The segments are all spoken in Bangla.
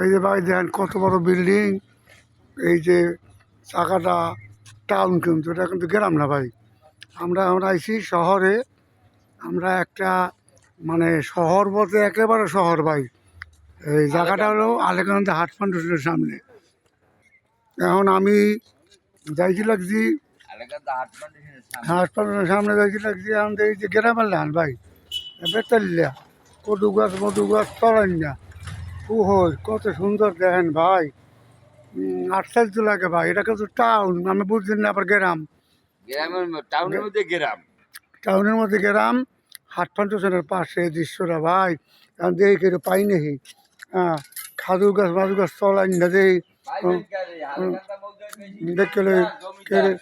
এই যে ভাই দেখেন কত বড় বিল্ডিং এই যে চাকাটা টাউন কিন্তু এটা কিন্তু গ্রাম না ভাই। আমরা আমরা আইছি শহরে আমরা একটা মানে শহর বলতে একেবারে শহর ভাই। এই জায়গাটা হলো আলেকান্দ হাট ফাউন্ডেশনের সামনে। এখন আমি যাইছি লাগছি হাট ফাউন্ডেশনের সামনে। যাইছি লাগছি এখন দেখি যে গ্রামের লান ভাই। বেতালিয়া কদু গাছ মধু গাছ তলান না পুহর কত সুন্দর দেখেন ভাই। তো লাগে ভাই এটা কিন্তু টাউন আমি বুঝছেন না আবার গ্রাম। গ্রামের টাউনের মধ্যে গ্রাম। টাউনের মধ্যে গেলাম হাট ফাউন্ডেশনের পাশে দৃশ্যটা ভাই। এখন দেখি কেউ পাই নাকি? হ্যাঁ খাদু গাছ মাদু গাছ তলাইন না বেশি দেখলে। কেড়ে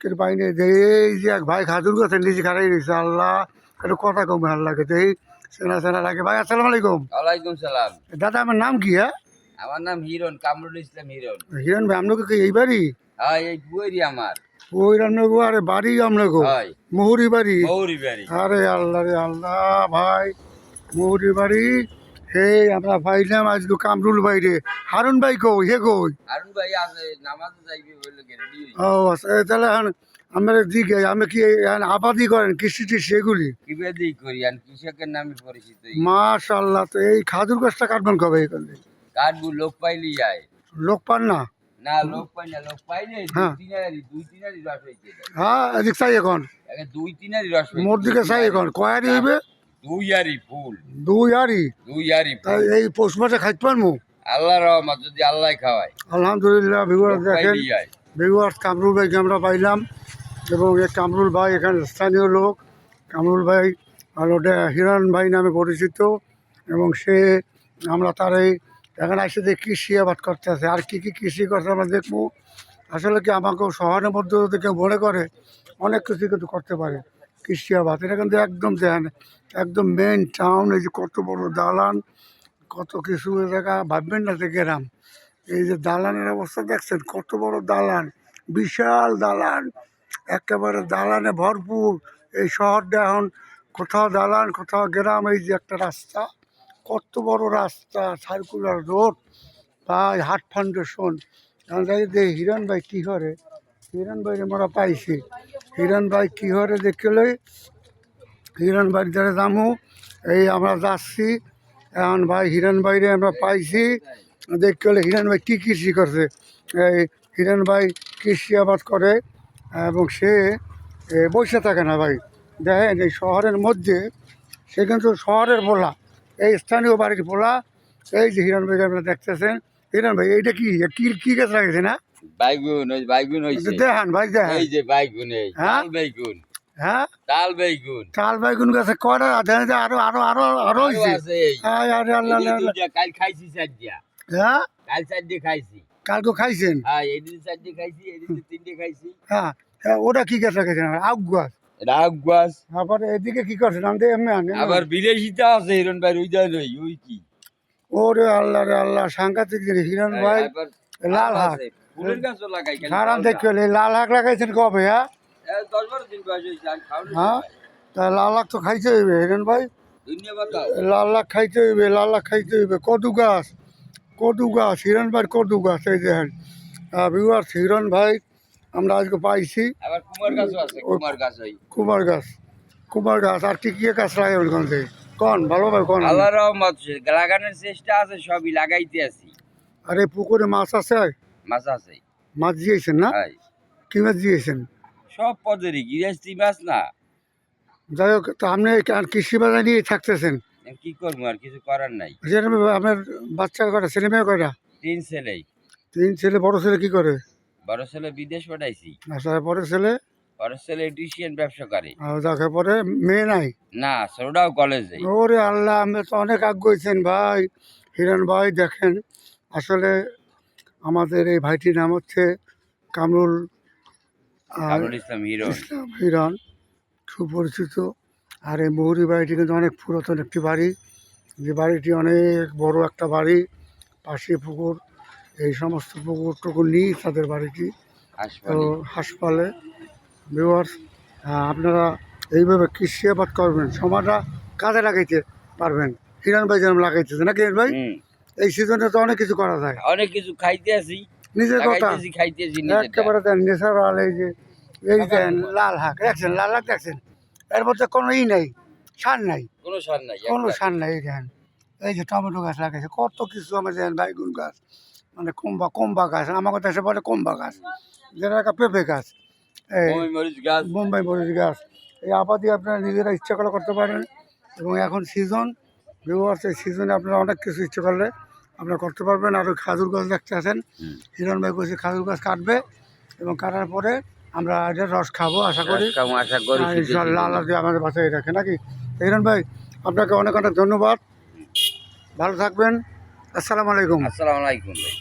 কেড়ে পাই নাই। দেখি এই যে এক ভাই খাদুর গাছের নিচে খারাই রয়েছে আল্লাহ একটু কথা কম ভালো লাগে দেখি সেনা সেনা লাগে। ভাই আসসালামু আলাইকুম। ওয়ালাইকুম সালাম। দাদা আমার নাম কি হ্যাঁ? আমার নাম হিরণ কামরুল ইসলাম হিরণ। হিরণ ভাই আপনাকে কি এই বাড়ি? হ্যাঁ এই বুয়েরি আমার। ওই রান্নাগো আরে বাড়ি আপনাকে বাড়ি? মৌরি বাড়ি। আরে আল্লাহ রে আল্লাহ ভাই মুহুরি বাড়ি। হে আমরা পাইলাম আজকে কামরুল বাইরে হারুন ভাই কই হে কই? আরুন ভাই আছে নামাজে যাইবে ও তাহলে আমরা দিকে আমি কি এখন আবাদি করেন কৃষি টিষি এগুলি? করি? আর কৃষকের নামে পরিচিত মাশাল্লাহ তো এই খাজুর গাছটা কাটবেন কবে করলে কাঠবু লোক পাইলি যায়। লোক পান না? না লোক পাই না লোক পাইলে দুই হ্যাঁ। তিনারি দুই তিনারি রস হয়েছে হ্যাঁ এদিক চাই এখন। দুই তিনারি রস মোর দিকে চাই এখন। কয়ারি হইবে? দুই আরি ফুল। দুই আরি দুই আরি এই পৌষ মাসে খাইতে পারব আল্লাহ রহমত যদি আল্লাহ খাওয়ায়। আলহামদুলিল্লাহ ভিউয়ার লোক দেখেন। ভিউয়ার্স কামরুল ভাইকে আমরা পাইলাম। এবং এই কামরুল ভাই এখানে স্থানীয় লোক। কামরুল ভাই হলো হিরণ ভাই নামে পরিচিত এবং সে, আমরা তার এই, এখানে এসে দেখি কৃষি আবাদ করতেছে আর কী কী কৃষি করছে আমরা দেখব। আসলে কি আমাকেও শহরের মধ্যে যদি কেউ মনে করে, অনেক কিছু কিন্তু করতে পারে কৃষি আবাদ। এটা কিন্তু একদম দেখেন একদম মেন টাউন এই যে কত বড় দালান, কত কিছু এ জায়গা, ভাববেন না যে গ্রাম। এই যে দালানের অবস্থা দেখছেন, কত বড় দালান, বিশাল দালান। একেবারে দালানে ভরপুর। এই শহরটা এখন কোথাও দালান, কোথাও গ্রাম, এই যে একটা রাস্তা। কত বড় রাস্তা, সার্কুলার রোড, ভাই, হাট ফাউন্ডেশন। যে হিরণ ভাই, কী করে হিরণ ভাই আমরা পাইছি। হিরণ ভাই, কী করে দেখলে হিরণ ভাই ধরে যামু এই আমরা যাচ্ছি। এখন ভাই, হিরণ ভাইরে আমরা পাইছি। দেখলে হিরণ ভাই, কী কৃষি করছে? এই হিরণ ভাই, কৃষি আবাদ করে। এবং সে বসে থাকে না ভাই। দেখেন এই শহরের মধ্যে সে কিন্তু শহরের পোলা এই স্থানীয় বাড়ির পোলা এই যে হিরণ ভাই আপনারা দেখতেছেন হিরণ ভাই এইটা কি? কি কি গাছ লাগেছে না? বাইগুন ওই বাইগুন দেখান ভাই দেখান। এই যে বাইগুন এই হ্যাঁ? বাইগুন। হ্যাঁ? গাছে কয়টা? দেখেন আরও আরও আরও আরও আল্লাহ আল্লাহ কাল খাইছি চারটা। হ্যাঁ? কাল চারটে খাইছি। কালকে খাইছেন? হ্যাঁ এদিন চারটে খাইছি এদিন তিনটে খাইছি। হ্যাঁ হ্যাঁ, ওটা কি গাছ রেখেছেন আগ গাছ? রাগ গাছ। আবার এদিকে কি করছেন? আমি এমনি আনি আবার বিদেশিটা আছে হিরণ ভাই ওই যায় নই ওই কি? ওরে আল্লাহ রে আল্লাহ সাংঘাতিক জিনিস হিরণ ভাই। লাল হাক। আছে। ফুলের গাছও লাগাই সারান ফলটা। লাল হাক। লাগাইছেন কবে হ্যাঁ? দশ বারো দিন বয়স হয়েছে, হ্যাঁ? তা লাল তো খাইতে হইবে হিরণ ভাই। লাল লাখ খাইতে হইবে লাল লাখ খাইতে হইবে কদু গাছ। কদু গাছ হিরণ ভাই কদু গাছ এই দেখেন ভিউয়ার্স হিরণ ভাই আমরা আজকে পাইছি। কুমার গাছ কুমার গাছ আর কি কি গাছ লাগাবেন কোন থেকে কন ভালোভাবে কন? আল্লাহ রহমত লাগানোর চেষ্টা আছে সবই লাগাইতে আছি। আর পুকুরে মাছ আছে? মাছ আছে। মাছ দিয়েছেন না। কি মাছ দিয়েছেন? সব পদেরই গৃহস্থী মাছ না। যাই হোক তো আপনি কৃষি বাজার নিয়ে থাকতেছেন। কি করব আর? কিছু করার নাই। আপনার বাচ্চা কটা ছেলে মেয়ে কটা তিন ছেলেই। তিন ছেলে বড় ছেলে কি করে? বড় ছেলে বিদেশ পাঠাইছি। আচ্ছা পরে ছেলে? বড় ছেলে টিউশন ব্যবসা করে। আর যাকে পরে মেয়ে নাই? না ছোটটাও কলেজে। ওরে আল্লাহ আমি তো অনেক আগ্রহীছেন ভাই। হিরণ ভাই দেখেন আসলে আমাদের এই ভাইটির নাম হচ্ছে কামরুল ইসলাম হিরো ইসলাম হিরণ সুপরিচিত। আর এই মহুরি বাড়িটি কিন্তু অনেক পুরাতন একটি বাড়ি। যে বাড়িটি অনেক বড় একটা বাড়ি পাশে পুকুর। এই সমস্ত পুকুর টুকুর নিয়ে তাদের বাড়িটি। তো হাসপাতালে ভিউয়ার্স আপনারা এইভাবে কৃষি আবাদ করবেন? সময়টা কাজে লাগাইতে পারবেন। হিরণ ভাই যেরকম লাগাইতেছে নাকি হিরণ ভাই? এই সিজনে তো অনেক কিছু করা যায়। অনেক কিছু খাইতে আছি নিজের কথা। একেবারে দেন ন্যাচারাল এই যে এই দেন লাল হাক দেখছেন লাল হাক দেখছেন? এর মধ্যে কোনো ই নেই সার নাই। কোনো সার নাই কোনো সার নাই এই দেন এই যে টমেটো গাছ লাগাইছে কত কিছু আমার দেন বাইগুন গাছ মানে কম্বা কম্বা গাছ আমার দেশে বলে কম্বা গাছ। যেটা একটা পেঁপে গাছ এই বমি মরিচ গাছ। বোম্বাই মরিচ গাছ। এই আপাতি আপনারা নিজেরা ইচ্ছা করে করতে পারেন। এবং এখন সিজন ভিউয়ার্স এই সিজনে আপনারা অনেক কিছু ইচ্ছে করলে আপনারা করতে পারবেন। আর ওই খাজুর গাছ দেখতে হুম। হিরণ ভাই কইছে খাজুর গাছ কাটবে এবং কাটার পরে আমরা এটার রস খাব আশা করি। আশা করি। ইনশাআল্লাহ আল্লাহ দিয়ে আমাদের বাসায় রাখে নাকি? হিরণ ভাই আপনাকে অনেক অনেক ধন্যবাদ। ভালো থাকবেন। আসসালামু আলাইকুম। আসসালামু আলাইকুম ভাই।